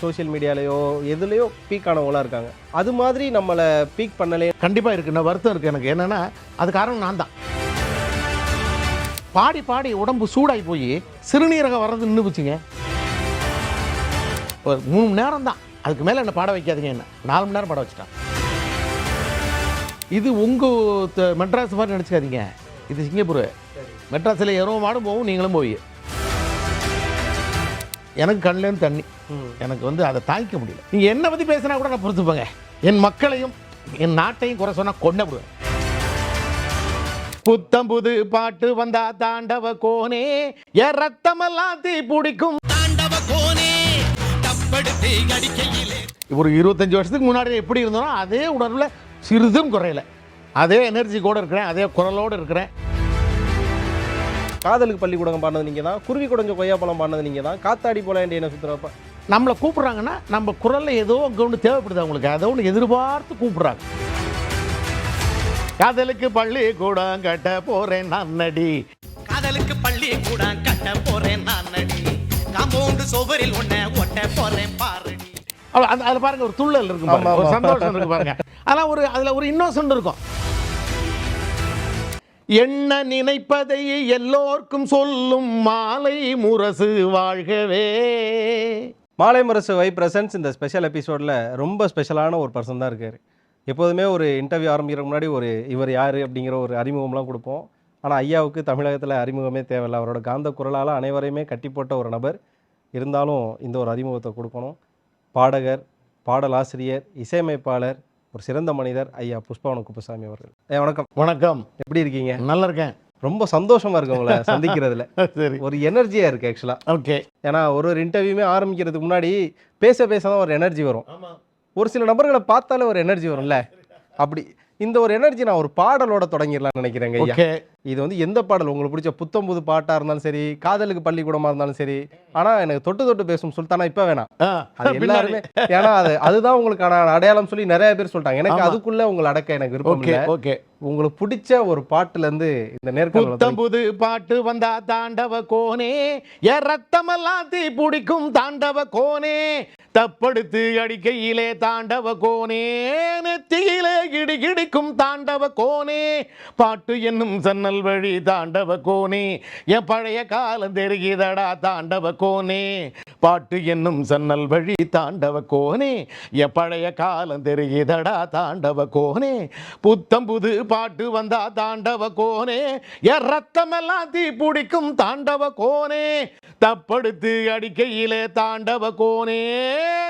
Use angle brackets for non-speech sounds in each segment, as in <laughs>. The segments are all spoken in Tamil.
சோஷியல் மீடியாலேயோ எதுலேயோ பீக் ஆனவங்களாம் இருக்காங்க. அது மாதிரி நம்மளை பீக் பண்ணலே கண்டிப்பாக இருக்கு. நான் வருத்தம் இருக்குது எனக்கு. என்னென்னா அது காரணம் நான் தான். பாடி பாடி உடம்பு சூடாகி போய் சிறுநீரகம் வர்றது நின்று போச்சுங்க. ஒரு மூணு மணி நேரம் தான். அதுக்கு மேலே என்ன பாட வைக்காதீங்க என்ன? நாலு மணி நேரம் பாட வச்சுட்டான் இது உங்கள் மெட்ராஸ் மாதிரி நினச்சிக்காதீங்க. இது சிங்கப்பூர். மெட்ராஸில் எறவும் மாடும் போகும் நீங்களும் போவீங்க எனக்கு கண்ணிலேருந்து தண்ணி. எனக்கு வந்து அதை தாங்கிக்க முடியல. நீங்கள் என்னை பற்றி பேசினா கூட நான் பொறுத்துப்பேங்க. என் மக்களையும் என் நாட்டையும் குறை சொன்னால் கொண்டு விடுவேன். புத்தம் புது பாட்டு வந்தா தாண்டவ கோனே என் ரத்தமெல்லாம் தீ பிடிக்கும். தாண்டவ கோனே தப்படுத்து அடிக்கையிலே ஒரு இருபத்தஞ்சு வருஷத்துக்கு முன்னாடி எப்படி இருந்தோனோ அதே உணர்வில் சிறிதும் குறையல. அதே எனர்ஜி கூட இருக்கிறேன் அதே குரலோடு இருக்கிறேன். காதலுக்கு பள்ளிக்கூடம் பாடினது நீங்கள் தான் குருவி குடஞ்ச கொய்யாப்பழம் பாடினது நீங்கள் தான் காத்தாடி போல என்ன சுற்றுறப்ப நம்மளை கூப்பிட்றாங்கன்னா நம்ம குரலில் ஏதோ அங்கே ஒன்று தேவைப்படுது அவங்களுக்கு. அதை ஒன்று எதிர்பார்த்து கூப்பிட்றாங்க. காதலுக்கு பள்ளி கூட கட்ட போறேன் நான் நடி காதலுக்கு பள்ளி கூட கட்ட போறேன் நான் நடி காம்பவுண்டு சுவரில் ஒன்ன ஒட்ட போறேன் அந்த அதில் பாருங்க ஒரு துள்ளல் இருக்கும் பாருங்க. ஒரு. சந்தோஷம் இருக்கு பாருங்க. அதெல்லாம் ஒரு அதில் ஒரு இன்னோசன்ட் இருக்கும். என்ன நினைப்பதை எல்லோர்க்கும் சொல்லும் மாலை முரசு வாழ்கவே. மாலை முரசு வை பிரசன்ஸ் இந்த ஸ்பெஷல் எபிசோடில் ரொம்ப ஸ்பெஷலான ஒரு பர்சன் தான் இருக்கார். எப்போதுமே ஒரு இன்டர்வியூ ஆரம்பிக்கிறதுக்கு முன்னாடி ஒரு இவர் யார் அப்படிங்கிற ஒரு அறிமுகம்லாம் கொடுப்போம். ஆனால் ஐயாவுக்கு தமிழகத்தில் அறிமுகமே தேவையில்லை. அவரோட காந்த குரலால் அனைவரையுமே கட்டி போட்ட ஒரு நபர். இருந்தாலும் இந்த ஒரு அறிமுகத்தை கொடுக்கணும். பாடகர் பாடலாசிரியர் இசையமைப்பாளர் ஒரு சிறந்த மனிதர் ஐயா புஷ்பவன குப்புசாமி அவர்கள். ஐயா வணக்கம். வணக்கம். எப்படி இருக்கீங்க? நல்லா இருக்கேன் ரொம்ப சந்தோஷமா இருக்கு உங்களை <laughs> சந்திக்கிறதுல. சரி. ஒரு எனர்ஜியா இருக்கு ஆக்சுவலா ஓகே. ஏன்னா ஒரு ஒரு இன்டர்வியூமே ஆரம்பிக்கிறதுக்கு முன்னாடி பேச பேச தான் ஒரு எனர்ஜி வரும். ஒரு சில நபர்களை பார்த்தாலே ஒரு எனர்ஜி வரும்ல. அப்படி. இந்த ஒரு எனர்ஜி நான் ஒரு பாடலோட தொடங்கிடலாம்னு நினைக்கிறேங்க ஐயா. ஓகே. இது வந்து எந்த பாடல்? உங்களுக்கு பிடிச்ச புத்தம் புது பாட்டா இருந்தாலும் சரி காதலுக்கு பள்ளிக்கூடமா இருந்தாலும் சரி ஆனா எனக்கு தொட்டு தொட்டு பேசும் சுல்தானா இப்ப வேணாம். அது. எல்லாருமே ஏன்னா அது அதுதான் உங்களுக்கான அடையாளம் சொல்லி நிறைய பேர் சொல்லிட்டாங்க. எனக்கு. அதுக்குள்ள உங்களை அடக்க எனக்கு விருப்பம் ஓகே இல்லை. ஓகே. உங்களுக்கு பிடிச்ச ஒரு பாட்டுல இருந்து இந்த நேர்காணல் புது பாட்டு வந்தா தாண்டவ கோனே என் ரத்தமெல்லாம் தீ பிடிக்கும் தாண்டவ கோனே. தப்படுத்து அடிக்கையிலே தாண்டவ கோனே நெத்தியிலே கிடி கிடிக்கும் தாண்டவ கோனே. பாட்டு என்னும் சன்னல் வழி தாண்டவ கோனே. என் பழைய காலம் தெரிகிறதடா தாண்டவ கோனே. பாட்டு என்னும் சன்னல் வழி தாண்டவ கோனே. என் பழைய காலம் தெரிகிறதடா தாண்டவ கோனே. புத்தம் புது பாட்டு வந்தா தாண்டவ கோனே. என் ரத்தமெல்லாம் தீ பிடிக்கும் தாண்டவ கோனே. தப்படுத்து அடிக்கையிலே தாண்டவ கோனே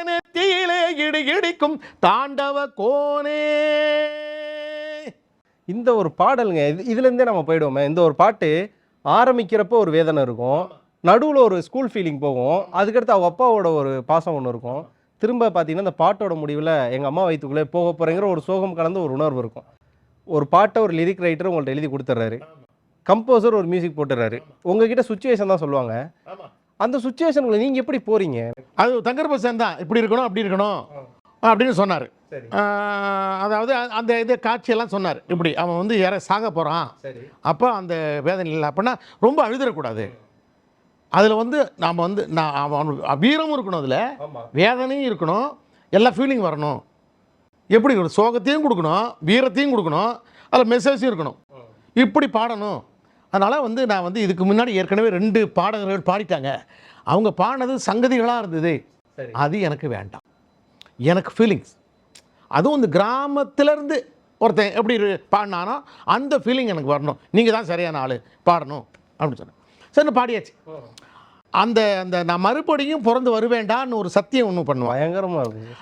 நெத்தியிலே இடி இடிக்கும் தாண்டவ கோனே. இந்த ஒரு பாடலுங்க இது இதுலேருந்தே நம்ம போயிடுவோமே. இந்த ஒரு பாட்டு ஆரம்பிக்கிறப்போ ஒரு வேதனை இருக்கும். நடுவில் ஒரு ஸ்கூல் ஃபீலிங் போகும். அதுக்கடுத்து அவள் அப்பாவோட ஒரு பாசம் ஒன்று இருக்கும். திரும்ப பார்த்தீங்கன்னா இந்த பாட்டோட முடிவில் எங்கள் அம்மா வயிற்றுக்குள்ளே போக போகிறேங்கிற ஒரு சோகம் கலந்த ஒரு உணர்வு இருக்கும். ஒரு பாட்டை ஒரு லிரிக் ரைட்டர் உங்கள்கிட்ட எழுதி கொடுத்துட்றாரு கம்போசர் ஒரு மியூசிக் போட்டுறாரு. உங்ககிட்ட சுச்சுவேஷன் தான் சொல்லுவாங்க. அந்த சுச்சுவேஷனுக்குள்ள நீங்கள் எப்படி போறீங்க? அது தங்கர் பசன் தான். இப்படி இருக்கணும் அப்படி இருக்கணும். அப்படின்னு சொன்னார். அதாவது அந்த இது காட்சியெல்லாம் சொன்னார். இப்படி அவன் வந்து யார சாக போகிறான் அப்போ அந்த வேதனை இல்லை. அப்படின்னா ரொம்ப அழுதுறக்கூடாது. அதில் வந்து நாம் வந்து நான் அவனுக்கு வீரமும் இருக்கணும் அதில். வேதனையும் இருக்கணும். எல்லா ஃபீலிங் வரணும். எப்படி சோகத்தையும் கொடுக்கணும். வீரத்தையும் கொடுக்கணும். அதில் மெசேஜும் இருக்கணும். இப்படி பாடணும். அதனால் வந்து நான் வந்து இதுக்கு முன்னாடி ஏற்கனவே ரெண்டு பாடகர்கள் பாடிட்டாங்க. அவங்க பாடினது சங்கதிகளாக இருந்தது. அது எனக்கு வேண்டாம். எனக்கு ஃபீலிங்ஸ் அதுவும் இந்த கிராமத்திலேருந்து ஒருத்தன் எப்படி பாடினானோ அந்த ஃபீலிங் எனக்கு வரணும். நீங்கள் தான் சரியான ஆள் பாடணும் அப்படின்னு சொன்னேன். சரி பாடியாச்சு. அந்த அந்த நான் மறுபடியும் பிறந்து வருவேண்டான்னு ஒரு சத்தியம் ஒன்று பண்ணுவேன். பயங்கரமாக இருக்கும்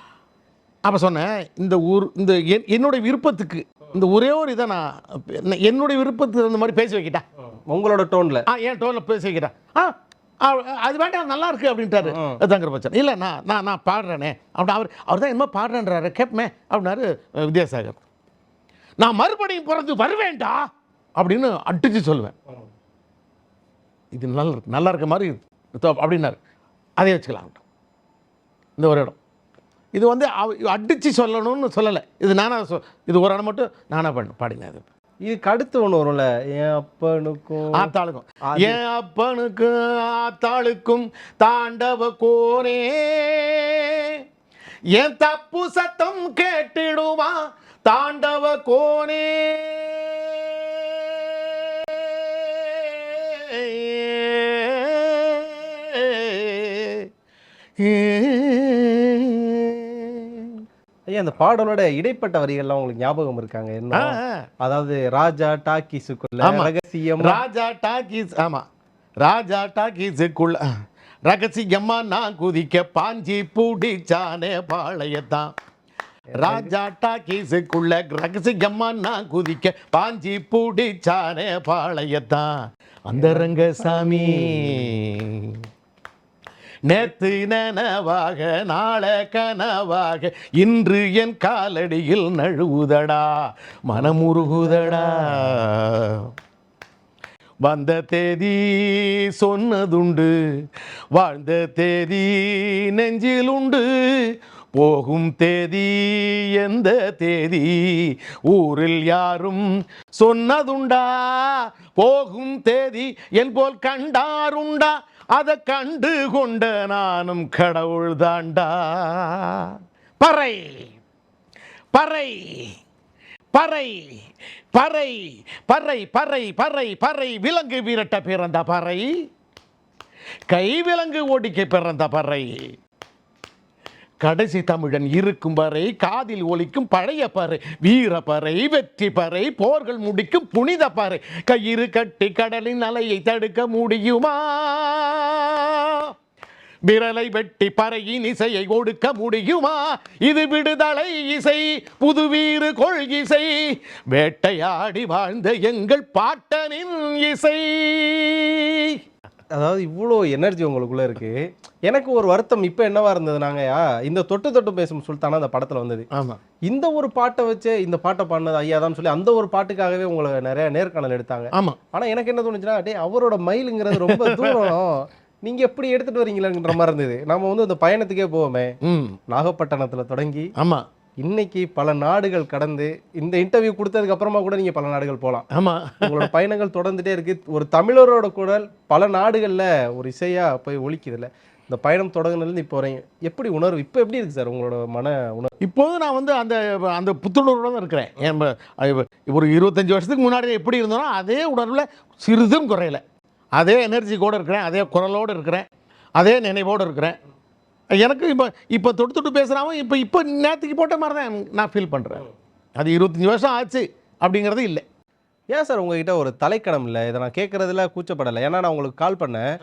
அப்போ சொன்னேன் இந்த ஊர் இந்த என் என்னுடைய விருப்பத்துக்கு இந்த ஒரே ஒரு இதை நான் என்னுடைய விருப்பத்துக்கு அந்த மாதிரி பேசி வைக்கிட்டா உங்களோட டோனில்? ஆ என் டோனில் பேசி வைக்கிறேன் ஆ அது வேண்டாம் நல்லா இருக்கு அப்படின்ட்டாரு. தங்கர பச்சன் இல்லை நான் நான் நான் பாடுறேனே. அப்படி அவர் அவர் தான் என்னமோ பாடுறேன்றாரு. கேட்பமே அப்படின்னாரு வித்யாசாகர். நான் மறுபடியும் பிறந்து வருவேன்டா அப்படின்னு அடிச்சு சொல்லுவேன். இது நல்லா இருக்கு நல்லா இருக்க மாதிரி. அப்படின்னாரு. அதே வச்சுக்கலாம். இந்த ஒரு இடம். இது வந்து அடித்து சொல்லணும்னு சொல்லலை இது நானாக சொ இது ஒரு இடம் மட்டும் நானாக பண்ண பாடினேன் அது இதுக்கு அடுத்து ஒன்று வரும்ல என் அப்பனுக்கும் ஆத்தாளுக்கும் என் அப்பனுக்கும் ஆத்தாளுக்கும் தாண்டவ கோனே என் தப்பு சத்தம் கேட்டிடுமா தாண்டவ கோனே ஐயா அந்த பாடலோட இடைப்பட்ட வரிகள்லாம் உங்களுக்கு ஞாபகம் இருக்காங்க? என்ன? அதாவது ராஜா டாக்கிஸுக்குள்ள. ரகசியம் ராஜா டாக்கீஸ் ஆமா. ராஜா டாக்கீஸுக்குள்ள ரகசியமா நான் குதிக்க பாஞ்சி பூடிச்சானே பாளையத்தான். ராஜா டாக்கீஸுக்குள்ள ரகசியமா நான் குதிக்க பாஞ்சி பூடிச்சானே பாளையத்தான். அந்த ரங்கசாமி நேத்து நனவாக நாளை கனவாக இன்று என் காலடியில் நழுவுதடா மனமுருகுதடா. வந்த தேதி சொன்னதுண்டு வாழ்ந்த தேதி நெஞ்சில் உண்டு போகும் தேதி எந்த தேதி ஊரில் யாரும் சொன்னதுண்டா போகும் தேதி என் போல் கண்டாருண்டா. அதை கண்டு கொண்ட நானும் கடவுள் தாண்டா. பறை பறை பறை பறை பறை பறை பறை பறை விலங்கு விரட்ட பிறந்த பறை. கை விலங்கு ஓடிக்க பிறந்த பறை. கடைசி தமிழன் இருக்கும் வரை காதில் ஒலிக்கும் பழைய பறை வீர பறை வெற்றி பறை போர்கள் முடிக்கும் புனித பறை கயிறு கட்டி கடலின் அலையை தடுக்க முடியுமா? விரலை வெட்டி பறையின் இசையை ஒடுக்க முடியுமா? இது விடுதலை இசை புது கொள்கிசை வேட்டையாடி வாழ்ந்த எங்கள் பாட்டனின் இசை. அதாவது இவ்வளோ எனர்ஜி உங்களுக்குள்ள இருக்கு. எனக்கு ஒரு வருத்தம் இப்போ என்னவா இருந்தது நாங்கயா? இந்த தொட்டு தொட்டு பேசும் சுல்தானா அந்த படத்துல வந்தது. ஆமா. இந்த ஒரு பாட்டை வச்சு இந்த பாட்டை பாடினது ஐயா தான் சொல்லி அந்த ஒரு பாட்டுக்காகவே உங்களை நிறைய நேர்காணல் எடுத்தாங்க. ஆமா. ஆனா எனக்கு என்ன தோணுச்சுன்னா டேய் அவரோட மயிலுங்கிறது ரொம்ப தூரம். நீங்க எப்படி எடுத்துட்டு வரீங்களேங்கிற மாதிரி இருந்தது. நம்ம வந்து அந்த பயணத்துக்கே போவோமே. நாகப்பட்டினத்துல தொடங்கி ஆமா. இன்னைக்கு பல நாடுகள் கடந்து இந்த இன்டர்வியூ கொடுத்ததுக்கு அப்புறமா கூட நீங்க பல நாடுகள் போகலாம் ஆமா. உங்களோட பயணங்கள் தொடர்ந்துட்டே இருக்கு. ஒரு தமிழரோட குரல் பல நாடுகள்ல ஒரு இசையா போய் ஒலிக்குதுல்ல. இந்த பயணம் தொடங்குனதுலேருந்து இப்போ வரையும் எப்படி உணர்வு? இப்போ எப்படி இருக்கு சார் உங்களோட மன உணர்வு? இப்போது நான் வந்து அந்த அந்த புத்துணர்வோட தான் இருக்கிறேன். ஐ- ஒரு இருபத்தஞ்சி வருஷத்துக்கு முன்னாடி எப்படி இருந்தோனோ அதே உணர்வில் சிறிதும் குறையல. அதே எனர்ஜி கூட இருக்கிறேன் அதே குரலோடு இருக்கிறேன் அதே நினைவோடு இருக்கிறேன். எனக்கு இப்போ இப்போ தொட்டு தொட்டு பேசுகிறாம இப்போ இப்போ நேற்றுக்கு போட்ட மாதிரி தான் நான் ஃபீல் பண்ணுறேன் அது இருபத்தஞ்சி வருஷம் ஆச்சு அப்படிங்கிறது இல்லை. ஏன் சார் உங்ககிட்ட ஒரு தலைக்கணம் இல்லை? இதை நான் கேட்குறதுல கூச்சப்படலை. ஏன்னா நான் உங்களுக்கு கால் பண்ணேன்.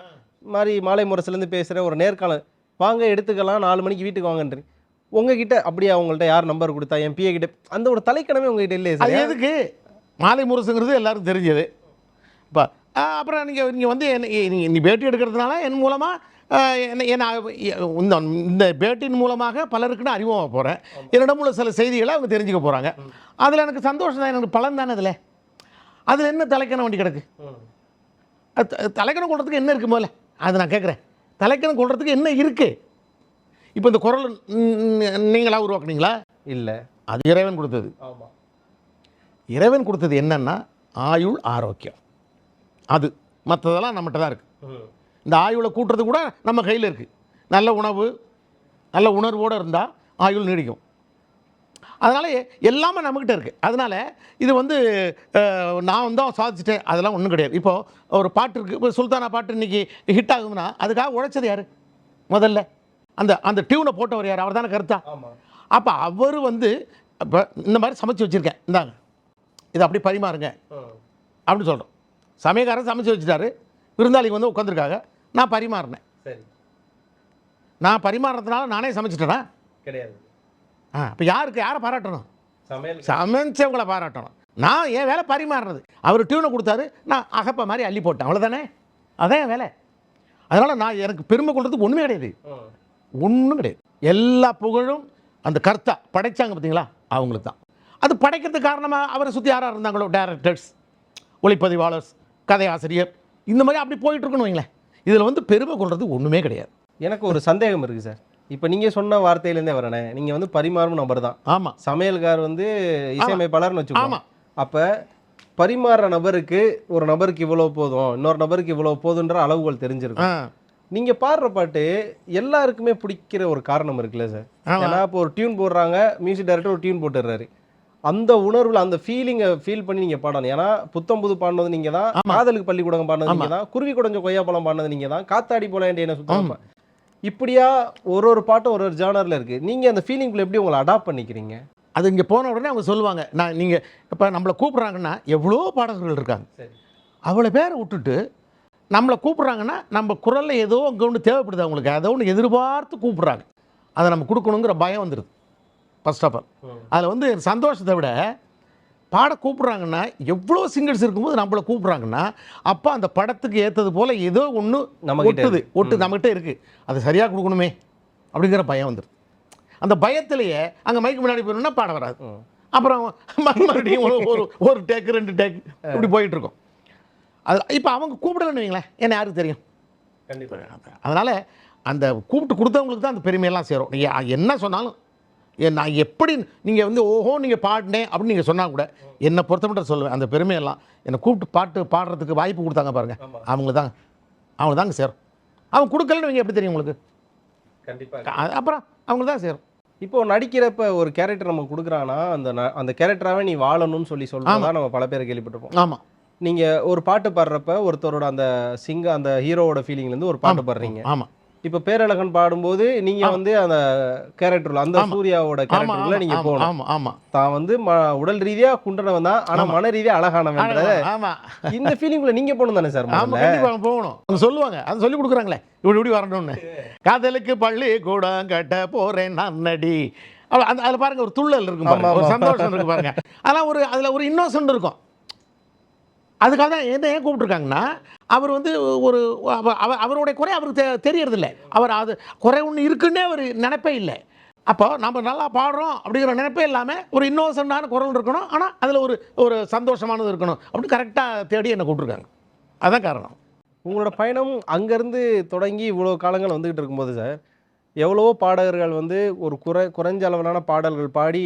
மாதிரி மாலை முரசுலேருந்து பேசுகிறேன் ஒரு நேர்காணல். வாங்க எடுத்துக்கலாம். நாலு மணிக்கு வீட்டுக்கு வாங்கன்றீங்க உங்ககிட்ட அப்படியே அவங்கள்ட்ட யார் நம்பர் கொடுத்தா என் பிஏ கிட்ட அந்த ஒரு தலைக்கணமே உங்ககிட்ட இல்லையே அது சார் எதுக்கு? மாலை முரசுங்கிறது எல்லாரும் தெரிஞ்சது. இப்போ அப்புறம் நீங்கள் நீங்கள் வந்து என்ன நீ- பேட்டி எடுக்கிறதுனால என் மூலமாக இந்த இந்த பேட்டியின் மூலமாக பலருக்கு நான் அறிமுகமாக போகிறேன் என்னிடம் உள்ள சில செய்திகளை அவங்க தெரிஞ்சுக்க போகிறாங்க அதில் எனக்கு சந்தோஷம் தான். எனக்கு பலன் தானே அதில்? அதில் என்ன தலைக்கணம் வண்டி கிடக்கு? தலைக்கணம் கொள்றதுக்கு என்ன இருக்குது முதல்ல? அது நான் கேட்குறேன் தலைக்கணம் கொள்றதுக்கு என்ன இருக்குது இப்போ இந்த குரல் நீங்களா உருவாக்குனீங்களா? இல்லை. அது இறைவன் கொடுத்தது. இறைவன் கொடுத்தது என்னன்னா ஆயுள் ஆரோக்கியம். அது மற்றதெல்லாம் நம்மகிட்ட தான் இருக்குது இந்த ஆயுளை கூட்டுறது கூட நம்ம கையில் இருக்குது நல்ல உணவு நல்ல உணர்வோடு இருந்தால் ஆயுள் நீடிக்கும். அதனால் எல்லாமே நம்மக்கிட்ட இருக்குது அதனால் இது வந்து நான் தான் சாதிச்சிட்டேன். அதெல்லாம் ஒன்றும் கிடையாது. இப்போது ஒரு பாட்டு இருக்குது இப்போ சுல்தானா பாட்டு இன்னைக்கு ஹிட் ஆகுதுன்னா அதுக்காக உழைச்சது யார்? முதல்ல. அந்த அந்த டியூனை போட்டவர் யார்? அவர் தானே கருத்தா அப்போ அவர் வந்து இப்போ இந்த மாதிரி சமைச்சு வச்சுருக்கேன். இந்தாங்க. இதை அப்படி பரிமாறுங்க. அப்படின்னு சொல்கிறோம் சமயக்காரன் சமைச்சு வச்சுட்டாரு. விருந்தாளிக்கு வந்து உட்காந்துருக்காங்க நான் பரிமாறினேன். சரி. நான் பரிமாறுறதுனால நானே சமைச்சிட்டேனா? கிடையாது. ஆ இப்போ யாருக்கு யாரை பாராட்டணும்? சமைச்சவங்களை பாராட்டணும். நான் என் வேலை பரிமாறுறது அவர் டியூனை கொடுத்தாரு நான் அகப்ப மாதிரி அள்ளி போட்டேன். அவ்வளோதானே அதான் என் வேலை. அதனால் நான் எனக்கு பெருமை கொள்றதுக்கு ஒன்றுமே கிடையாது. ஒன்றும் கிடையாது. எல்லா புகழும் அந்த கர்த்தா படைச்சாங்க பார்த்தீங்களா அவங்களுக்கு தான். அது படைக்கிறதுக்கு காரணமாக அவரை சுற்றி யாராக இருந்தாங்களோ? டேரக்டர்ஸ் ஒளிப்பதிவாளர்ஸ் கதையாசிரியர். இந்த மாதிரி அப்படி போயிட்டு இருக்கணும் வைங்களேன். இதில் வந்து பெருமை கொள்றது ஒன்றுமே கிடையாது. எனக்கு ஒரு சந்தேகம் இருக்குது சார். இப்போ நீங்கள் சொன்ன வார்த்தையிலேருந்தே வரனே நீங்கள் வந்து பரிமாறும் நபர் தான். ஆமாம் சமையல்கார் வந்து இசையமைப்பாளர்னு வச்சுக்கோங்க. அப்போ பரிமாற நபருக்கு ஒரு நபருக்கு இவ்வளவு போதும் இன்னொரு நபருக்கு இவ்வளவு போதுன்ற அளவுகள் தெரிஞ்சிருக்கும். நீங்க பாடுற பாட்டு எல்லாருக்குமே பிடிக்கிற ஒரு காரணம் இருக்குல்ல சார். ஏன்னா இப்போ ஒரு டியூன் போடுறாங்க மியூசிக் டைரக்டர் ஒரு டியூன் போட்டுடுறாரு. அந்த உணர்வுல அந்த ஃபீலிங்கை ஃபீல் பண்ணி நீங்க பாடணும். ஏன்னா புத்தம் புது பாடினது நீங்க தான். காதலுக்கு பள்ளிக்கூடம் பாடினது நீங்க ஆமா. தான் குருவி குடஞ்ச கொய்யாப்பழம் பாடினது நீங்க தான் காத்தாடி போல என்ன சுத்தம் இப்படியா ஒரு ஒரு பாட்டும் ஒரு ஒரு ஜானர்ல இருக்கு. நீங்க அந்த ஃபீலிங்குள்ள எப்படி உங்களை அடாப்ட் பண்ணிக்கிறீங்க? அது இங்கே போன உடனே அவங்க சொல்லுவாங்க. நான் நீங்கள் இப்போ நம்மளை கூப்பிட்றாங்கன்னா எவ்வளோ பாடகர்கள் இருக்காங்க. அவ்வளோ பேரை விட்டுட்டு நம்மளை கூப்பிட்றாங்கன்னா நம்ம குரலில் ஏதோ அங்கே ஒன்று தேவைப்படுது அவங்களுக்கு. அதை ஒன்று எதிர்பார்த்து கூப்பிட்றாங்க. அதை நம்ம கொடுக்கணுங்கிற பயம் வந்துடுது ஃபர்ஸ்ட் ஆஃப் ஆல் அதில் வந்து சந்தோஷத்தை விட பாட கூப்பிட்றாங்கன்னா எவ்வளோ சிங்கர்ஸ் இருக்கும்போது நம்மளை கூப்பிட்றாங்கன்னா அப்போ அந்த படத்துக்கு ஏற்றது போல் ஏதோ ஒன்று நம்மகிட்ட ஒட்டுது ஒட்டு நம்மகிட்ட இருக்குது அதை சரியாக கொடுக்கணுமே அப்படிங்கிற பயம் வந்துடுது அந்த பயத்திலேயே அங்கே மைக்கு முன்னாடி போயிடணும்னா பாட வராது. அப்புறம் மறு- மறுபடியும் ஒரு ஒரு டேக்கு ரெண்டு டேக் இப்படி போயிட்டு இருக்கோம் அது இப்போ அவங்க கூப்பிடலன்னு வைங்களேன் என்ன யாருக்கு தெரியும்? கண்டிப்பா. அதனால் அந்த கூப்பிட்டு கொடுத்தவங்களுக்கு தான் அந்த பெருமையெல்லாம் சேரும். நீங்கள் என்ன சொன்னாலும் நான் எப்படி நீங்கள் வந்து ஓஹோ நீங்கள் பாடினேன் அப்படின்னு நீங்கள் சொன்னால் கூட என்னை பொறுத்த மட்டும் சொல்லுவேன். அந்த பெருமையெல்லாம் என்னை கூப்பிட்டு பாட்டு பாடுறதுக்கு வாய்ப்பு கொடுத்தாங்க பாருங்கள் ஆமா. அவங்க தான் அவங்க தாங்க சேரும். அவங்க கொடுக்கலன்னு எப்படி தெரியும் உங்களுக்கு? கண்டிப்பா. அ- அப்புறம் அவங்க தான் சேரும். இப்போ நடிக்கிறப்ப ஒரு கேரக்டர் நம்ம கொடுக்குறாங்கன்னா அந்த அந்த கேரக்டராகவே நீ வாழணும்னு சொல்லி சொல்றதா நம்ம பல பேர் கேள்விப்பட்டிருப்போம். ஆமாம் நீங்க ஒரு பாட்டு பாடுறப்ப ஒருத்தரோட அந்த சிங்க அந்த ஹீரோவோட ஃபீலிங்ல இருந்து ஒரு பாட்டு பாடுறீங்க. ஆமாம் இப்போ பேரழகன் பாடும்போது நீங்க வந்து அந்த கேரக்டர்ல அந்த ஆமா. சூர்யாவோட கேரக்டர்ல நீங்க போகணும் ஆமாம் தான் வந்து உடல் ரீதியா குன்றனவன் தான் ஆனா மன ரீதியா அழகானவன்ற ஆமாம் இந்த ஃபீலிங்ல நீங்க போகணும் தானே சார் ஆமா? கண்டிப்பா போகணும். அவங்க சொல்லுவாங்க அதை சொல்லி கொடுக்குறாங்களே. இப்படி இப்படி வரணும்னு. காதலுக்கு பள்ளி கூட கட்ட போறேன் நான் நடி அவ- அந்த அதில் பாருங்க ஒரு துள்ளல் இருக்கும் பாருங்க ஆமா, ஒரு ஆமா. சந்தோஷம் இருக்கு பாருங்க. அதெல்லாம் ஒரு அதில் ஒரு இன்னோசன்ட் இருக்கும். அதுக்காக தான் என்ன ஏன் கூப்பிட்டுருக்காங்கன்னா அவர் வந்து ஒரு அவருடைய குறை அவருக்கு தெ- தெரியறதில்ல. அவர் அது குறை ஒன்று இருக்குன்னே அவர் நினைப்பே இல்லை. அப்போ நம்ம நல்லா பாடுறோம் அப்படிங்கிற நினைப்பே இல்லாமல் ஒரு இன்னோசண்டான குரல் இருக்கணும். ஆனால் அதில் ஒரு ஒரு சந்தோஷமானது இருக்கணும் அப்படி கரெக்டாக தேடி என்னை கூப்பிட்டுருக்காங்க. அதுதான் காரணம். உங்களோட பயணம் அங்கேருந்து தொடங்கி இவ்வளோ காலங்கள் வந்துக்கிட்டு இருக்கும்போது சார் எவ்வளவோ பாடகர்கள் வந்து ஒரு குறை குறைஞ்ச அளவிலான பாடல்கள் பாடி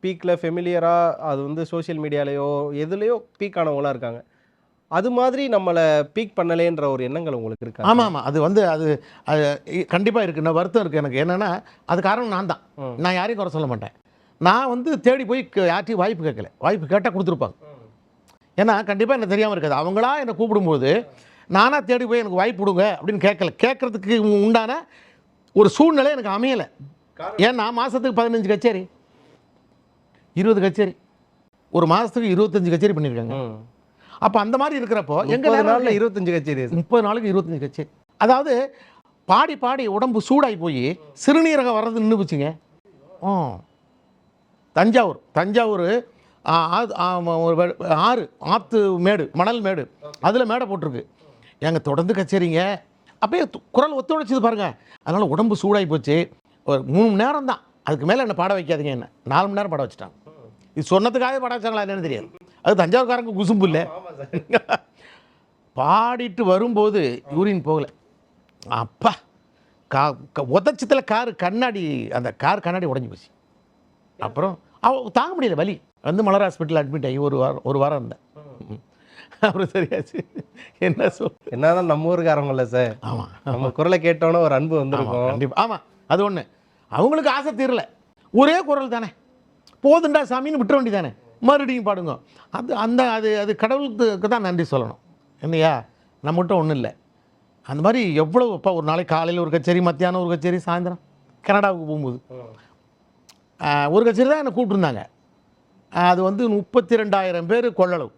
பீக்கில் ஃபெமிலியராக அது வந்து சோஷியல் மீடியாலேயோ எதுலேயோ பீக்கானவங்களாக இருக்காங்க. அது மாதிரி நம்மளை பீக் பண்ணலேன்ற ஒரு எண்ணங்கள் உங்களுக்கு இருக்கா? ஆமாம் ஆமாம் அது வந்து அது அது கண்டிப்பாக இருக்குது நான் வருத்தம் இருக்குது எனக்கு. என்னென்னா அது காரணம் நான் தான். நான் யாரையும் குறை சொல்ல மாட்டேன். நான் வந்து தேடி போய் யார்ட்டையும் வாய்ப்பு கேட்கல. வாய்ப்பு கேட்டால் கொடுத்துருப்பாங்க. ஏன்னா கண்டிப்பாக எனக்கு தெரியாமல் இருக்காது. அவங்களா என்னை கூப்பிடும்போது நானாக தேடி போய் எனக்கு வாய்ப்பு கொடுங்க அப்படின்னு கேட்கல. கேட்கறதுக்கு உண்டான ஒரு சூழ்நிலை எனக்கு அமையலை. ஏன்னா மாதத்துக்கு பதினஞ்சு கச்சேரி. இருபது கச்சேரி. ஒரு மாதத்துக்கு இருபத்தஞ்சு கச்சேரி பண்ணியிருக்காங்க. அப்போ அந்த மாதிரி இருக்கிறப்போ எங்கள் எங்கள் நாளில் இருபத்தஞ்சு கச்சேரி முப்பது நாளுக்கு இருபத்தஞ்சு கட்சி. அதாவது பாடி பாடி உடம்பு சூடாகி போய் சிறுநீரகம் வர்றது நின்று போச்சுங்க ஆ. தஞ்சாவூர். தஞ்சாவூர் ஒரு ஆறு ஆற்று மேடு மணல் மேடு. அதில் மேடை போட்டிருக்கு. ஏங்க தொடர்ந்து கச்சேரிங்க. அப்படியே குரல் ஒத்துழைச்சது பாருங்க. அதனால் உடம்பு சூடாகி போச்சு. ஒரு மூணு மணி நேரம் தான் அதுக்கு மேலே என்ன பாட வைக்காதீங்க என்ன? நாலு மணி நேரம் பாட வச்சுட்டாங்க. இது சொன்னதுக்காக பாட வச்சாங்களா என்னன்னு தெரியாது. அது தஞ்சாவூர்காரங்க குசும்பு இல்லை <laughs> பாடிட்டு வரும்போது யூரின் போகல. அப்பா கா உதச்சத்தில் கார் கண்ணாடி அந்த கார் கண்ணாடி உடஞ்சி போச்சு. அப்புறம் அவ தாங்க முடியல வலி. வந்து மலர் ஹாஸ்பிட்டல் அட்மிட் ஆகி ஒரு வாரம் ஒரு வாரம் இருந்தேன். <laughs> அப்புறம் சரியாச்சு. என்ன சொல் என்னதான் நம்ம ஊருக்காரங்கல்ல சார். ஆமாம் நம்ம குரலை கேட்டோன்னே ஒரு அன்பு வந்திருக்கும். கண்டிப்பாக ஆமாம் அது ஒன்று அவங்களுக்கு ஆசை தீரல. ஒரே குரல் தானே. போதுண்டா சாமின்னு விட்டுற வேண்டி தானே. மறுபடியும் பாடுங்க. அது அந்த அது அது கடவுளுக்கு தான் நன்றி சொல்லணும். இல்லையா? நம்மகிட்ட ஒன்றும் இல்லை. அந்த மாதிரி எவ்வளோ இப்போ ஒரு நாளைக்கு காலையில் ஒரு கச்சேரி மத்தியானம் ஒரு கச்சேரி சாயந்தரம் கனடாவுக்கு போகும்போது. ஒரு கச்சேரி தான் என்னை கூப்பிட்டுருந்தாங்க. அது வந்து முப்பத்தி ரெண்டாயிரம் பேர் கொள்ளளவு.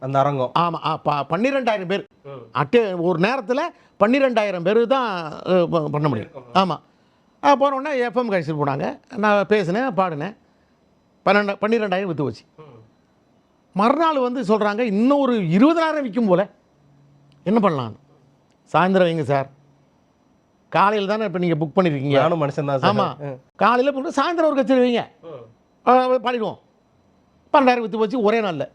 அந்த அரங்கம். ஆமாம் பன்னிரெண்டாயிரம் பேர். அட்டே ஒரு நேரத்தில் பன்னிரெண்டாயிரம் பேர் தான் ப- பண்ண முடியும். ஆமாம் போனோடனே எஃப்எம் கழிச்சிட்டு போனாங்க. நான் பேசினேன் பாடினேன். பன்னெண்டு பன்னிரெண்டாயிரம் விற்று போச்சு மறுநாள் வந்து சொல்கிறாங்க இன்னும் ஒரு இருபதாயிரம் விற்கும் போல. என்ன பண்ணலாம்? சாயந்தரம் வைங்க சார்? காலையில் தானே இப்போ நீங்கள் புக் பண்ணியிருக்கீங்க நானும் மனுஷன் தான் ஆமாம் காலையில் போட்டு சாயந்தரம் ஒரு கச்சேரி வைங்க. ஆ, பாடிடுவோம் பன்னெண்டாயிரம் விற்று போச்சு ஒரே நாளில்.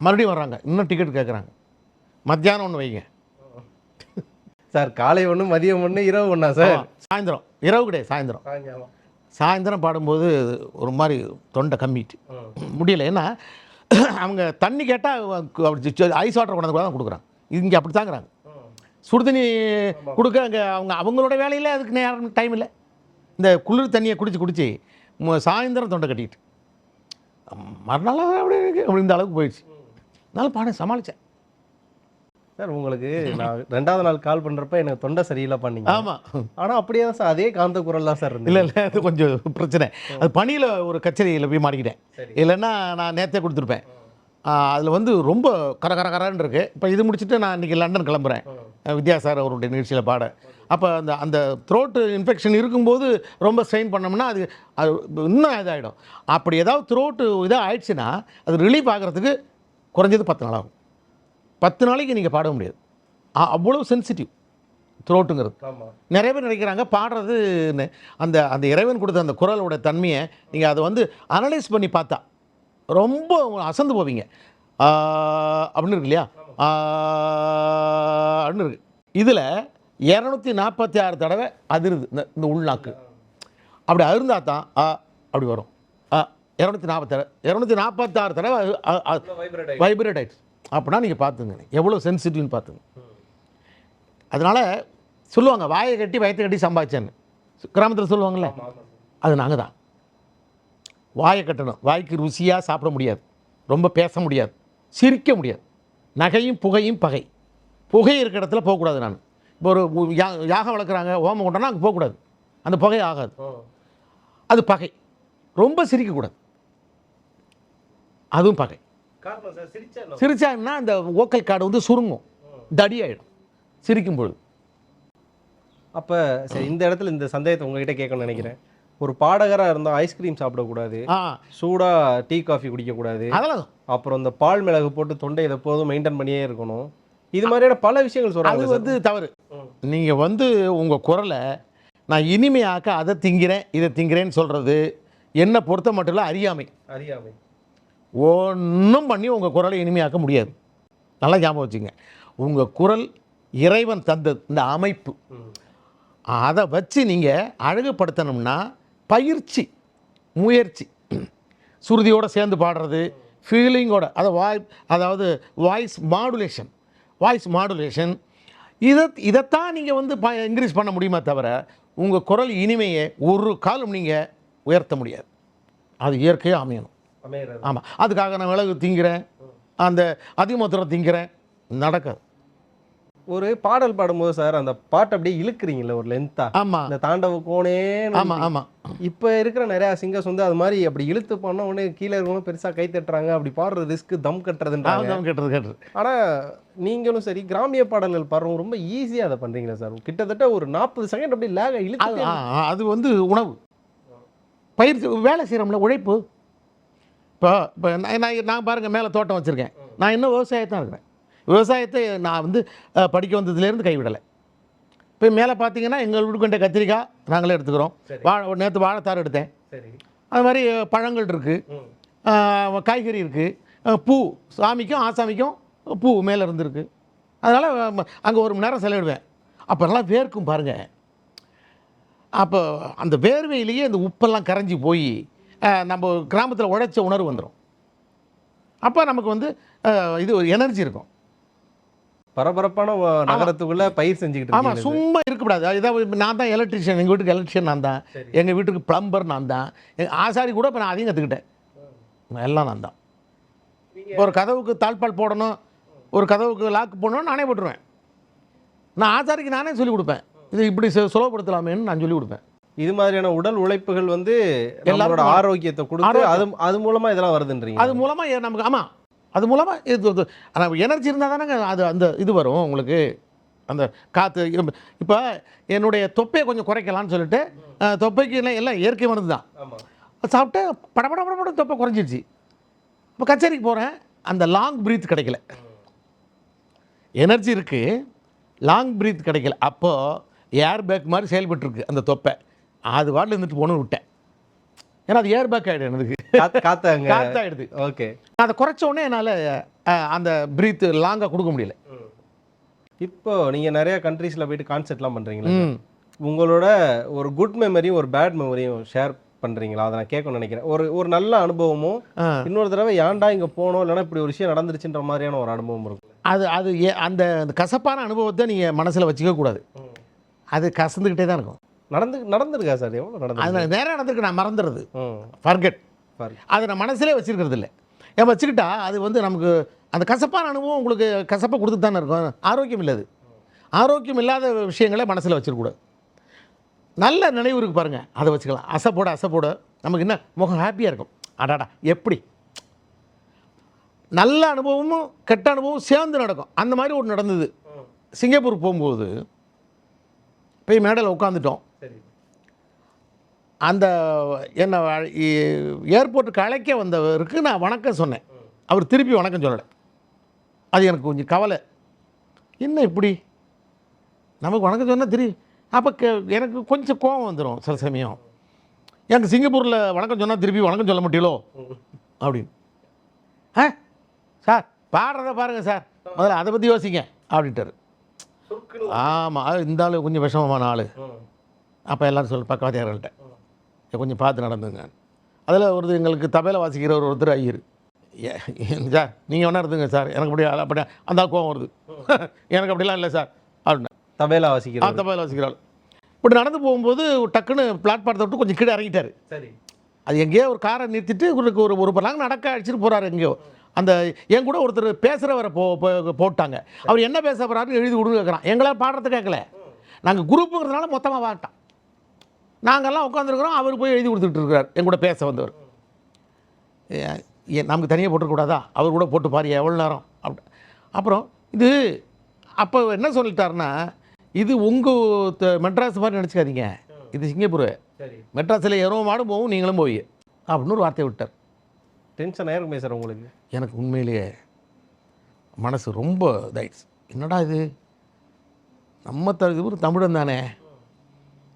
மறுபடியும் வர்றாங்க. இன்னும் டிக்கெட் கேட்குறாங்க மத்தியானம் ஒன்று வைங்க. சார் காலை ஒன்று மதியம் ஒன்று இரவு ஒன்றா சார்? சாயந்தரம். இரவு கிடையாது சாயந்தரம். சாயந்தரம் பாடும்போது ஒரு மாதிரி தொண்டை கம்மிட்டு. முடியல. ஏன்னா அவங்க தண்ணி கேட்டால் ஐஸ் வாட்டர் கொண்டாந்து கூட தான் கொடுக்குறாங்க. இங்கே அப்படி தாங்கிறாங்க. சுடு தண்ணி கொடுக்க அங்கே அவங்க அவங்களோட வேலையில் அதுக்கு நேரம் டைம் இல்லை. இந்த குளிர் தண்ணியை குடிச்சு குடிச்சு ம- சாயந்தரம் தொண்டை கட்டிக்கிட்டு மறுநாள் அப்படி இருக்கு. அப்படி இந்த அளவுக்கு போயிடுச்சு. அதனால பாடம் சமாளித்தேன் சார் உங்களுக்கு நான் ரெண்டாவது நாள் கால் பண்றப்ப எனக்கு தொண்டை சரியில்லை பண்ணீங்க. ஆமாம் ஆனா அப்படியே தான் சார் அதே காந்த குரல் தான் சார் இல்லை இல்லை அது கொஞ்சம் பிரச்சனை. அது பணியில் ஒரு கச்சேரியில் போய் மாட்டிக்கிட்டேன். இல்லைன்னா நான் நேற்றே கொடுத்துருப்பேன். அதில் வந்து ரொம்ப கர கர கரன்னு இருக்கு. இப்போ இது முடிச்சுட்டு நான் இன்றைக்கி லண்டன் கிளம்புறேன். வித்யா சார் அவருடைய நிகழ்ச்சியில் பாட. அப்போ அந்த அந்த த்ரோட்டு இன்ஃபெக்ஷன் இருக்கும்போது ரொம்ப ஸ்ட்ரெயின் பண்ணோம்னா அது அது இன்னும் இதாகிடும் அப்படி ஏதாவது த்ரோட்டு இதாக ஆயிடுச்சுன்னா அது ரிலீஃப் ஆகிறதுக்கு குறைஞ்சது பத்து நாள் ஆகும். பத்து நாளைக்கு நீங்கள் பாட முடியாது. அவ்வளோ சென்சிட்டிவ் த்ரோட்டுங்கிறது நிறைய பேர் நினைக்கிறாங்க பாடுறது அந்த அந்த இறைவன் கொடுத்த அந்த குரலோட தன்மையை நீங்கள் அதை வந்து அனலைஸ் பண்ணி பார்த்தா ரொம்ப அசந்து போவீங்க. அப்படின்னு இருக்கு இல்லையா? அப்படின்னு இருக்கு. இதில் இரநூத்தி நாற்பத்தி ஆறு தடவை அதிருது இந்த இந்த உள்நாக்கு. அப்படி அருந்தா தான் ஆ அப்படி வரும். ஆ இரநூத்தி நாற்பத்தாறு இரநூத்தி நாற்பத்தாறு தடவை வைப்ரேட் ஆயிடுச்சு அப்படின்னா நீங்கள் பார்த்துங்க. எவ்வளோ சென்சிட்டிவ்னு பார்த்துங்க. அதனால் சொல்லுவாங்க வாயை கட்டி வயத்தை கட்டி சம்பாதிச்சேன்னு. கிராமத்தில் சொல்லுவாங்கள்ல அது நாங்கள் தான். வாயை கட்டணும். வாய்க்கு ருசியாக சாப்பிட முடியாது. ரொம்ப பேச முடியாது. சிரிக்க முடியாது. நகையும் புகையும் பகை. புகை இருக்கிற இடத்துல போகக்கூடாது நான். இப்போ ஒரு யா- யாகம் வளர்க்குறாங்க ஓமம் கொண்டோன்னா அங்கே போகக்கூடாது. அந்த புகை ஆகாது. அது பகை. ரொம்ப சிரிக்கக்கூடாது. அதுவும் பகை. சிரிச்சாங்கன்னா அந்த ஓக்கல் காடு வந்து சுருங்கும். தடி ஆயிடும் சிரிக்கும் பொழுது. அப்ப சரி இந்த இடத்துல இந்த சந்தேகத்தை உங்ககிட்ட கேட்கணும்னு நினைக்கிறேன். ஒரு பாடகரா இருந்தா ஐஸ்கிரீம் சாப்பிடக்கூடாது. ஆ. சூடா டீ காஃபி குடிக்கக்கூடாது. அதெல்லாம் அப்புறம் இந்த பால் மிளகு போட்டு தொண்டை இதை போதும் மெயின்டைன் பண்ணியே இருக்கணும். இது மாதிரியான பல விஷயங்கள் அது சொல்றாங்க சார். வந்து தவறு. நீங்கள் வந்து உங்கள் குரலை நான் இனிமையாக்க அதை திங்கிறேன் இதை திங்கிறேன்னு சொல்கிறது என்னை பொறுத்த மட்டும் இல்லை அறியாமை. அறியாமை. ஒன்றும் பண்ணி உங்கள் குரலை இனிமையாக்க முடியாது. நல்லா ஞாபகம் வச்சுங்க. உங்கள் குரல் இறைவன் தந்தது இந்த அமைப்பு. அதை வச்சு நீங்கள் அழகுபடுத்தணும்னா பயிற்சி முயற்சி. சுருதியோடு சேர்ந்து பாடுறது ஃபீலிங்கோட அதை வாய் அதாவது வாய்ஸ் மாடுலேஷன் வாய்ஸ் மாடுலேஷன் இதை இதைத்தான் நீங்கள் வந்து ப இன்க்ரீஸ் பண்ண முடியுமா தவிர உங்கள் குரல் இனிமையை ஒரு காலம் நீங்கள் உயர்த்த முடியாது. அது இயற்கையாக அமையணும். ஆமாம் அதுக்காக நான் மிளகு திங்கிறேன். அந்த அதிமதுரம் திங்கிறேன். நடக்காது. ஒரு பாடல் பாடும்போது சார் அந்த பாட்டை அப்படியே இழுக்கிறீங்கல்ல ஒரு லென்த்தா ஆமாம் இந்த தாண்டவ கோணே ஆமாம் ஆமாம் இப்ப இருக்கிற நிறைய சிங்கர்ஸ் வந்து அது மாதிரி அப்படி இழுத்து பண்ண உடனே கீழே இருக்கவங்க பெருசா கை தட்டுறாங்க அப்படி பாடுற ரிஸ்க் தம் கட்டுறதுன்றாங்க. தான் கேட்டது கேட்டது ஆனா நீங்களும் சரி கிராமிய பாடல்கள் பாடுறவங்க ரொம்ப ஈஸியா அதை பண்றீங்களா சார்? கிட்டத்தட்ட ஒரு நாற்பது செகண்ட் அப்படி லேக இழுத்து அது வந்து உணவு. பயிற்சி வேலை செய்கிறோம்ல உழைப்பு. இப்போ இப்போ நான் நான் பாருங்கள் மேலே தோட்டம் வச்சுருக்கேன். நான் இன்னும் விவசாயத்தான் இருக்கிறேன். விவசாயத்தை நான் வந்து படிக்க வந்ததுலேருந்து கைவிடலை. இப்போ மேலே பார்த்தீங்கன்னா எங்கள் வீட்டுக்கிட்ட கத்திரிக்காய் நாங்களே எடுத்துக்கிறோம். வாழை நேற்று வாழைத்தார் எடுத்தேன். அது மாதிரி பழங்கள் இருக்குது காய்கறி இருக்குது பூ சாமிக்கும் ஆசாமிக்கும் பூ மேலே இருந்திருக்கு. அதனால் அங்கே ஒரு மணி நேரம் செலவிடுவேன். அப்போ நல்லா வேர்க்கும் பாருங்கள் அப்போ அந்த வேர்வையிலேயே அந்த உப்பெல்லாம் கரைஞ்சி போய் நம்ம கிராமத்தில் உழைச்ச உணர்வு வந்துடும் அப்போ நமக்கு வந்து இது ஒரு எனர்ஜி இருக்கும். பரபரப்பான நகரத்துக்குள்ள பயிர் செஞ்சுக்கிட்டு ஆமாம் சும்மா இருக்கக்கூடாது. இதாவது நான் தான் எலக்ட்ரிஷியன் எங்கள் வீட்டுக்கு எலக்ட்ரிஷியன் நான் தான். எங்கள் வீட்டுக்கு ப்ளம்பர் நான் தான். எங்கள் ஆசாரி கூட இப்போ நான் அதையும் கற்றுக்கிட்டேன் எல்லாம் நான் தான். இப்போ ஒரு கதவுக்கு தாழ்பால் போடணும் ஒரு கதவுக்கு லாக் போடணும் நானே போட்டுருவேன். நான் ஆசாரிக்கு நானே சொல்லிக் கொடுப்பேன். இது இப்படி சுலபப்படுத்தலாமேன்னு நான் சொல்லிக் கொடுப்பேன். இது மாதிரியான உடல் உழைப்புகள் வந்து நம்மளோட எல்லாருக்கும் ஆரோக்கியத்தை கொடுத்து. அது அது மூலமா இதெல்லாம் வருதுன்றீங்க. அது மூலமாக நமக்கு ஆமாம் அது மூலமாக இது எனர்ஜி இருந்தால் தானேங்க அது அந்த இது வரும் உங்களுக்கு. அந்த காற்று இப்போ என்னுடைய தொப்பையை கொஞ்சம் குறைக்கலாம்னு சொல்லிட்டு தொப்பைக்கு எல்லாம் எல்லாம் இயற்கை மருந்து தான். ஆமா. சாப்பிட்டு படபட படபட தொப்பை குறைஞ்சிருச்சு. இப்போ கச்சேரிக்கு போகிறேன் அந்த லாங் பிரீத் கிடைக்கல. எனர்ஜி இருக்குது லாங் பிரீத் கிடைக்கல. அப்போது ஏர் பேக் மாதிரி செயல்பட்டுருக்கு அந்த தொப்பை. அது வாட்டில் இருந்துட்டு போகணும்னு விட்டேன். ஏன்னா அது ஏர் பேக் ஆகிடும் எனக்கு. காத்து- காத்தாங்க. காத்தாயிடுது. ஓகே. அதை குறைச்ச உடனே என்னால் அந்த பிரீத் லாங்காக கொடுக்க முடியல. இப்போ நீங்க நிறைய கண்ட்ரீஸ்ல போயிட்டு கான்சர்ட்லாம் பண்றீங்களா? ம். உங்களோட ஒரு குட் மெமரியும் ஒரு பேட் மெமரியும் ஷேர் பண்றீங்களா? அதை நான் கேட்கணும்னு நினைக்கிறேன். ஒரு ஒரு நல்ல அனுபவமும். இன்னொரு தடவை ஏன்டா இங்க போனோம்? இல்லைன்னா இப்படி ஒரு விஷயம் நடந்துருச்சுன்ற மாதிரியான ஒரு அனுபவம் இருக்கும். அது அது அந்த கசப்பான அனுபவத்தை நீங்கள் மனசில் வச்சுக்க கூடாது அது கசந்துக்கிட்டே தான் இருக்கும். நடந்து நடந்திருக்கா சார்? எவ்வளோ அது நடந்து நான் நேரம் நடந்திருக்கு நான் மறந்துடுறது. ஃபர்கெட் பாரு. அதை நான் மனசிலே வச்சிருக்கிறது இல்லை. ஏன் வச்சுக்கிட்டா அது வந்து நமக்கு அந்த கசப்பான அனுபவம் உங்களுக்கு கசப்பை கொடுத்து தானே இருக்கும். ஆரோக்கியம் இல்லை அது. ஆரோக்கியம் இல்லாத விஷயங்களை மனசில் வச்சிருக்கூடாது நல்ல நினைவு இருக்கு பாருங்கள் அதை வச்சுக்கலாம். அசைப்போட அசைப்போட நமக்கு என்ன? முகம் ஹாப்பியாக இருக்கும். அடாடா எப்படி? நல்ல அனுபவமும் கெட்ட அனுபவமும் சேர்ந்து நடக்கும். அந்த மாதிரி ஒரு நடந்தது. சிங்கப்பூர் போகும்போது போய் மேடையில் உட்காந்துட்டோம் அந்த என்னை ஏர்போர்ட்டுக்கு அழைக்க வந்தவருக்கு நான் வணக்கம் சொன்னேன். அவர் திருப்பி வணக்கம் சொல்லலை. அது எனக்கு கொஞ்சம் கவலை. என்ன இப்படி? நமக்கு வணக்கம் சொன்னால் திருப்பி அப்போ எனக்கு கொஞ்சம் கோபம் வந்துடும் சில சமயம். எனக்கு சிங்கப்பூரில் வணக்கம் சொன்னால் திருப்பி வணக்கம் சொல்ல மாட்டீங்களோ? அப்படின்னு. ஆ சார் பாடுறத பாருங்கள் சார். முதல்ல அதை பற்றி யோசிங்க அப்படின்ட்டாரு. ஆமாம் அது இந்த ஆள் கொஞ்சம் விஷமமான ஆள். அப்போ எல்லாரும் சொல்லு பக்கவாதியார்கள்ட்ட கொஞ்சம் பார்த்து நடந்துங்க. அதில் ஒரு எங்களுக்கு தபையில் வாசிக்கிற ஒரு ஒருத்தர் ஐயர். சார் நீங்கள் வேணா இருந்துங்க சார். எனக்கு அப்படி அப்படி அந்த கோவம் வருது. எனக்கு அப்படிலாம் இல்லை சார் அப்படின்னா. தபேலா ஆ வாசிக்கிறோம் தபையில் வாசிக்கிறாள் இப்படி நடந்து போகும்போது டக்குன்னு பிளாட்பாரத்தை விட்டு கொஞ்சம் கீழே இறங்கிட்டார். சரி. அது எங்கேயோ ஒரு காரை நிறுத்திட்டு ஒரு ஒரு ஒரு நேரம் நடக்க அடிச்சிட்டு போகிறாரு எங்கேயோ. அந்த என் கூட ஒருத்தர் பேசுகிறவரை போ போட்டாங்க. அவர் என்ன பேச போகிறாருன்னு எழுதி கொடுங்க கேட்குறான். எங்களால் பாடுறது கேட்கல. நாங்கள் குரூப்புங்கிறதுனால மொத்தமாக வாட்டோம் நாங்கள்லாம் உட்காந்துருக்குறோம் அவர் போய் எழுதி கொடுத்துட்டு இருக்கிறார் என் கூட பேச வந்தவர். ஏ- நமக்கு தனியாக போட்டுக்கூடாதா அவர் கூட போட்டு பாரு எவ்வளோ நேரம்? அப்படி அப்புறம் இது அப்போ என்ன சொல்லிட்டாருன்னா இது உங்கள் மெட்ராஸ் மாதிரி நினச்சிக்காதீங்க. இது சிங்கப்பூர். மெட்ராஸில் எருவ மாடும் போகும் நீங்களும் போய். அப்படின்னு ஒரு வார்த்தையை விட்டார். டென்ஷன் ஆயிருக்குமே சார் உங்களுக்கு? எனக்கு உண்மையிலேயே மனசு ரொம்ப இதாயிடுச்சு. என்னடா இது? நம்ம த இவர் தமிழன் தானே.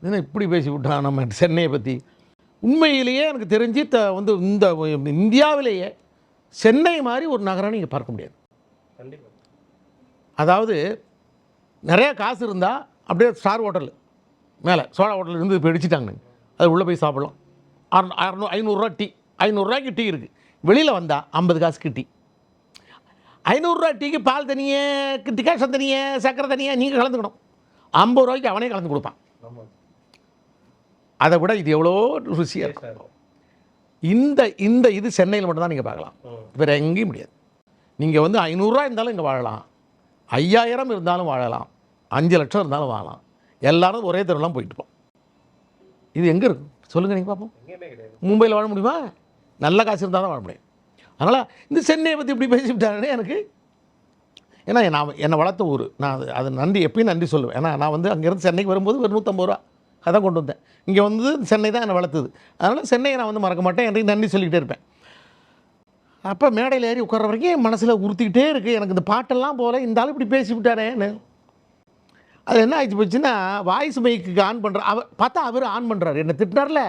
என்ன இப்படி பேசி விட்டான் நம்ம சென்னையை பற்றி உண்மையிலேயே எனக்கு தெரிஞ்சு த வந்து இந்த இந்தியாவிலேயே சென்னை மாதிரி ஒரு நகரம் நீங்கள் பார்க்க முடியாது. கண்டிப்பாக அதாவது நிறைய காசு இருந்தால் அப்படியே ஸ்டார் ஹோட்டல் மேலே சோழா ஹோட்டல் இருந்து இப்போ இடிச்சிட்டாங்க அது உள்ளே போய் சாப்பிடலாம். அறநூ அறநூ ஐநூறுரூவா டீ ஐநூறுரூவாய்க்கு டீ இருக்குது வெளியில் வந்தால் ஐம்பது காசுக்கு டீ. ஐநூறுரூவா டீக்கு பால் தனியே டிகாஷன் தனியே சக்கரை தனியே நீங்கள் கலந்துக்கணும். ஐம்பது ரூபாய்க்கு அவனே கலந்து கொடுப்பான். அதை விட இது எவ்வளோ ருசியாக இருக்கும். இந்த இந்த இது சென்னையில் மட்டும்தான் நீங்கள் பார்க்கலாம். வேறு எங்கேயும் முடியாது. நீங்கள் வந்து ஐநூறுரூவா இருந்தாலும் இங்கே வாழலாம். ஐயாயிரம் இருந்தாலும் வாழலாம். அஞ்சு லட்சம் இருந்தாலும் வாழலாம். எல்லாரும் ஒரே தெருவெல்லாம் போயிட்டு இருப்போம். இது எங்கே இருக்கும் சொல்லுங்கள் நீங்கள் பார்ப்போம். மும்பையில் வாழ முடியுமா? நல்ல காசு இருந்தால் தான் வாழ முடியும். அதனால் இந்த சென்னையை பற்றி இப்படி பேசிவிட்டாங்கன்னு எனக்கு ஏன்னா நான் என்னை வளர்த்த ஊர். நான் அது அது நன்றி எப்பயும் நன்றி சொல்லுவேன். ஏன்னா நான் வந்து அங்கேருந்து சென்னைக்கு வரும்போது ஒரு நூற்றம்பது ரூபா அதான் கொண்டு வந்தேன். இங்கே வந்து சென்னை தான் என்னை வளர்த்தது. அதனால் சென்னையை நான் வந்து மறக்க மாட்டேன். எனக்கு நன்றி சொல்லிக்கிட்டே இருப்பேன். அப்போ மேடையில் ஏறி உட்கார வரைக்கும் என் மனசில் உறுத்திக்கிட்டே இருக்குது எனக்கு இந்த பாட்டெல்லாம் போல இந்த ஆள் இப்படி பேசி விட்டாரேன்னு அது என்ன ஆயிடுச்சு போச்சுன்னா வாய்ஸ் மைக்கு ஆன் பண்ணுற அவர் பார்த்தா அவர் ஆன் பண்ணுறாரு என்ன திட்டினார்ல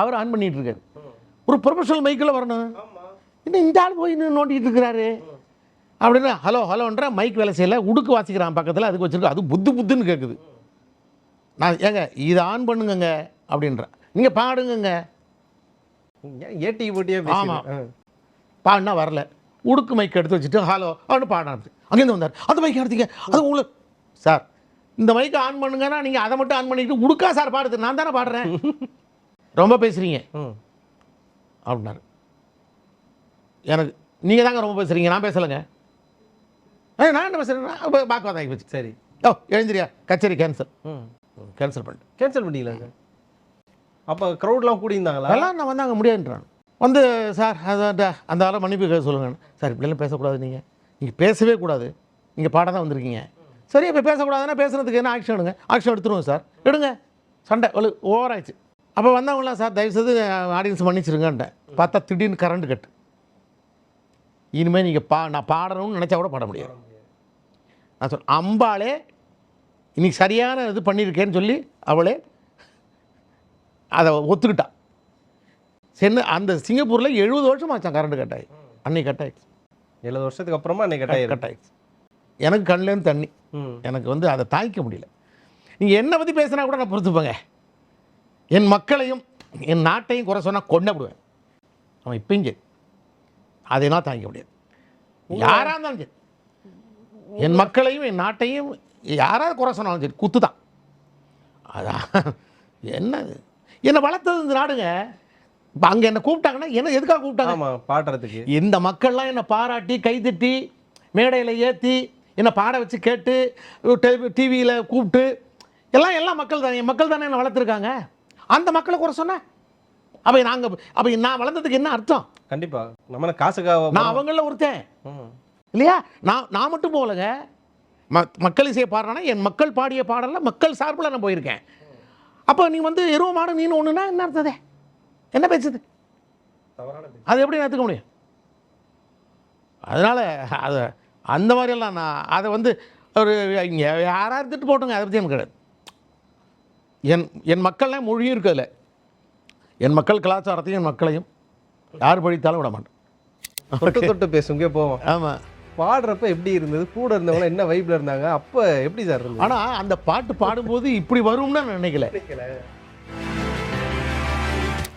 அவர் ஆன் பண்ணிட்டு இருக்காரு. ஒரு ப்ரொஃபஷனல் மைக்கில் வரணும். இன்னும் இந்த ஆள் போய் இன்னும் நோண்டிட்டு இருக்கிறாரு? அப்படின்னு ஹலோ ஹலோன்ற மைக் வேலை செய்யல. உடுக்கு வாசிக்கிறான் பக்கத்தில். அதுக்கு வச்சிருக்கு அது புத்து புத்துன்னு கேட்குது நான் ஏங்க இதை ஆன் பண்ணுங்கங்க அப்படின்றேன். நீங்கள் பாடுங்கங்க. ஏட்டி போட்டியே ஆமா. பேசி பாடினா வரல. உடுக்கு மைக் எடுத்து வச்சுட்டு ஹலோ அவனு பாட ஆரம்பிச்சு. அங்கேருந்து வந்தார். அந்த மைக் எடுத்தீங்க. அது உங்களுக்கு சார் இந்த மைக்கை ஆன் பண்ணுங்கன்னா நீங்கள் அதை மட்டும் ஆன் பண்ணிட்டு உடுக்கா சார் பாடுது நான் தானே பாடுறேன். <laughs> ரொம்ப பேசுகிறீங்க ம் அப்படின்னாரு. எனக்கு நீங்கள் தாங்க ரொம்ப பேசுகிறீங்க நான் பேசலைங்க. நான் என்ன பேசுகிறேன் பாக்குவாதம் ஆகி போச்சு. சரி. ஓ எழுந்திரியா. கச்சேரி கேன்சல் ம். கேன்சல் பண்ணிட்டு கேன்சல் பண்ணிக்கலாம் சார்? அப்போ க்ரௌட்லாம் கூடியிருந்தாங்களா எல்லாம் நான் வந்தாங்க முடியாதுன்றான் வந்து சார் அதான் அந்த ஆளை மன்னிப்பு கேட்க சொல்லுங்க சார் இப்படிலாம் பேசக்கூடாது நீங்கள் நீங்கள் பேசவே கூடாது. நீங்கள் பாட தான் வந்திருக்கீங்க. சரி இப்போ பேசக்கூடாதுன்னா பேசுறதுக்கு என்ன ஆக்ஷன் எடுங்க? ஆக்ஷன் எடுத்துருவோம் சார். எடுங்க. சண்டை ஒரு ஓவர் ஆயிடுச்சு. அப்போ வந்தவங்களாம் சார் தயவுசெய்து ஆடியன்ஸ் மன்னிச்சிருங்கன்ட்டேன். பார்த்தா திடீர்னு கரண்ட் கட்டு இனிமேல் நீங்கள் பா நான் பாடணும்னு நினச்சா கூட பாட முடியாது. நான் சொல் அம்பாளே இன்னைக்கு சரியான இது பண்ணியிருக்கேன்னு சொல்லி அவளே அதை ஒத்துக்கிட்டா. சென்னை அந்த சிங்கப்பூரில் எழுபது வருஷம் ஆச்சான் கரண்ட் கட் ஆகி அன்னைக்கு கட் ஆயிடுச்சு எழுபது வருஷத்துக்கு அப்புறமா அன்னைக்கு கட்டாயிருக்கு கட் ஆயிடுச்சு எனக்கு கண்ணுலேருந்து தண்ணி. எனக்கு வந்து அதை தாய்க்க முடியல. நீங்கள் என்னை பற்றி பேசினா கூட நான் பொறுத்துப்பேங்க. என் மக்களையும் என் நாட்டையும் குறை சொன்னால் கொண்டப்படுவேன் அவன் இப்பயும் சரி. அதை நான் தாங்கிக்க முடியாது. யாராக இருந்தாலும் சரி. என் மக்களையும் என் நாட்டையும் யாராவது குறை சொன்னாலும் சரி குத்து தான். அதான் என்னது? என்னை வளர்த்தது இந்த நாடுங்க. இப்போ அங்கே என்னை கூப்பிட்டாங்கன்னா என்ன எதுக்காக கூப்பிட்டாங்க? ஆமா பாடுறதுக்கு. இந்த மக்கள்லாம் என்னை பாராட்டி கைதட்டி மேடையில் ஏற்றி என்னை பாட வச்சு கேட்டு டிவியில் கூப்பிட்டு எல்லாம் எல்லாம் மக்கள் தானே என் மக்கள் தானே என்னை வளர்த்துருக்காங்க. அந்த மக்களை குறை சொன்னேன். அப்போ நாங்கள் அப்போ நான் வளர்ந்ததுக்கு என்ன அர்த்தம்? கண்டிப்பா. நம்ம காசுக்காக நான் அவங்கள ஒருத்தன். இல்லையா? நான் நான் மட்டும் போகலங்க. மக்கள் இசையை பாடுறேன்னா என் மக்கள் பாடிய பாடலில் மக்கள் சார்பில் நான் போயிருக்கேன். அப்போ நீ வந்து எருவ மாடு நீனு ஒன்றுனா என்ன அர்த்ததே என்ன பேசுது? அது எப்படி எடுத்துக்க முடியும்? அதனால் அதை அந்த மாதிரியெல்லாம் நான் அதை வந்து ஒரு இங்கே யாராக இருந்துட்டு போட்டுங்க அதை பற்றி எனக்கு கிடையாது. என் என் மக்கள்லாம் மொழியும் இருக்குதுல என் மக்கள் கலாச்சாரத்தையும் என் மக்களையும் யார் படித்தாலும் விட மாட்டேன் தொட்டு தொட்டு பேசுங்க போவோம். ஆமாம் பாடுறப்ப எப்படி இருந்தது? கூட இருந்தவங்க என்ன வைப்ல இருந்தாங்க? அப்ப எப்படி சார் இருந்தது? ஆனால் அந்த பாட்டு பாடும்போது இப்படி வரும்னு நான் நினைக்கல.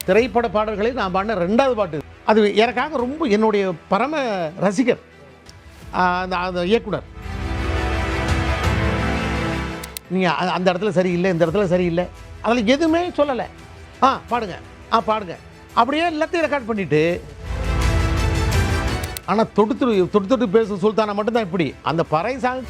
திரைப்பட பாடல்களை நான் பாடின ரெண்டாவது பாட்டு. அது எனக்காக ரொம்ப என்னுடைய பரம ரசிகர் அந்த இயக்குனர். நீங்கள் அந்த இடத்துல சரியில்லை இந்த இடத்துல சரியில்லை. அதில் எதுவுமே சொல்லலை. ஆ பாடுங்க. ஆ பாடுங்க. அப்படியே எல்லாத்தையும் ரெக்கார்ட் பண்ணிவிட்டு ஆனால் தொடுத்து தொட்டு தொட்டு பேசும் சுல்தானா மட்டும்தான் இப்படி. அந்த பறை சாங்